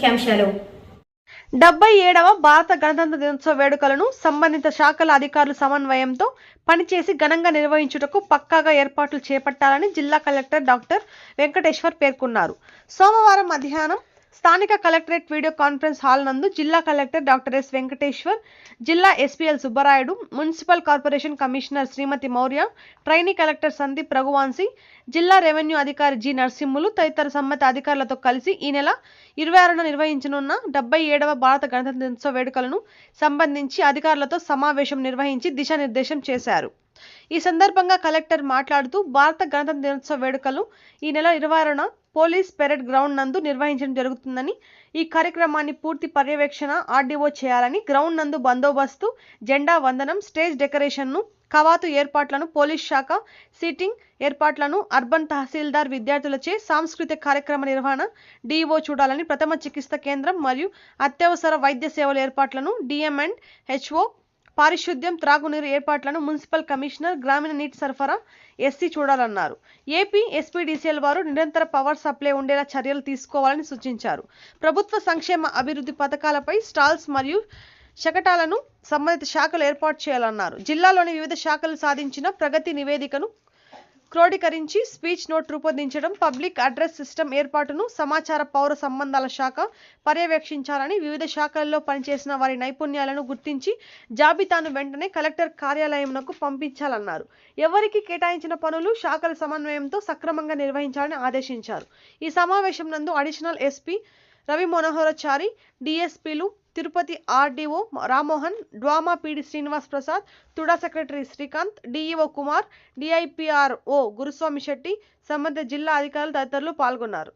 ముఖ్యాంశాలు. డెబ్బై ఏడవ భారత గణతంత్ర దినోత్సవ వేడుకలను సంబంధిత శాఖల అధికారులు సమన్వయంతో పనిచేసి ఘనంగా నిర్వహించుటకు పక్కాగా ఏర్పాట్లు చేపట్టాలని జిల్లా కలెక్టర్ డాక్టర్ వెంకటేశ్వర్ పేర్కొన్నారు. సోమవారం మధ్యాహ్నం స్థానిక కలెక్టరేట్ వీడియో కాన్ఫరెన్స్ హాల్ నందు జిల్లా కలెక్టర్ డాక్టర్ ఎస్ వెంకటేశ్వర్ జిల్లా SPL Subbarayudu municipal corporation commissioner Srimathi Mourya trainee collector Sandeep Raghuwanshi జిల్లా రెవెన్యూ అధికారి జి నరసింహులు తదితర సంబంధిత అధికారులతో కలిసి ఈ నెల ఇరవై ఆరున నిర్వహించనున్న డెబ్బై ఏడవ భారత గణతంత్ర దినోత్సవ వేడుకలను సంబంధించి అధికారులతో సమావేశం నిర్వహించి దిశానిర్దేశం చేశారు. ఈ సందర్భంగా కలెక్టర్ మాట్లాడుతూ భారత గణతంత్ర దినోత్సవ వేడుకలు ఈ నెల ఇరవై ఆరున పోలీస్ పెరేడ్ గ్రౌండ్ నందు నిర్వహించడం జరుగుతుందని ఈ కార్యక్రమాన్ని పూర్తి పర్యవేక్షణ ఆర్డీఓ చేయాలని గ్రౌండ్ నందు బందోబస్తు జెండా వందనం స్టేజ్ డెకరేషన్ను కవాతు ఏర్పాట్లను పోలీస్ శాఖ సీటింగ్ ఏర్పాట్లను అర్బన్ తహసీల్దార్ విద్యార్థులచే సాంస్కృతిక కార్యక్రమ నిర్వహణ డిఓ చూడాలని ప్రథమ చికిత్స కేంద్రం మరియు అత్యవసర వైద్య సేవల ఏర్పాట్లను డిఎం అండ్ హెచ్ఓ పారిశుద్ధ్యం త్రాగునీరు ఏర్పాట్లను మున్సిపల్ కమిషనర్ గ్రామీణ నీటి సరఫరా ఎస్సీ చూడాలన్నారు. ఏపీ ఎస్పీడీసీఎల్ వారు నిరంతర పవర్ సప్లై ఉండేలా చర్యలు తీసుకోవాలని సూచించారు. ప్రభుత్వ సంక్షేమ అభివృద్ధి పథకాలపై స్టాల్స్ మరియు శకటాలను సంబంధిత శాఖలు ఏర్పాటు చేయాలన్నారు. జిల్లాలోని వివిధ శాఖలు సాధించిన ప్రగతి నివేదికను క్రోడీకరించి స్పీచ్ నోట్ రూపొందించడం పబ్లిక్ అడ్రస్ సిస్టమ్ ఏర్పాటును సమాచార పౌర సంబంధాల శాఖ పర్యవేక్షించాలని వివిధ శాఖల్లో పనిచేసిన వారి నైపుణ్యాలను గుర్తించి జాబితాను వెంటనే కలెక్టర్ కార్యాలయంకు పంపించాలన్నారు. ఎవరికి కేటాయించిన పనులు శాఖల సమన్వయంతో సక్రమంగా నిర్వహించాలని ఆదేశించారు. ఈ సమావేశం నందు additional SP Ravi Manoharachari డిఎస్పీలు Tirupati RDO Rammohan DWMA PD Srinivas Prasad TUDA secretary Srikanth DEO Kumar DIPRO Guruswamy Shetty సంబంధిత జిల్లా అధికారులు తదితరులు పాల్గొన్నారు.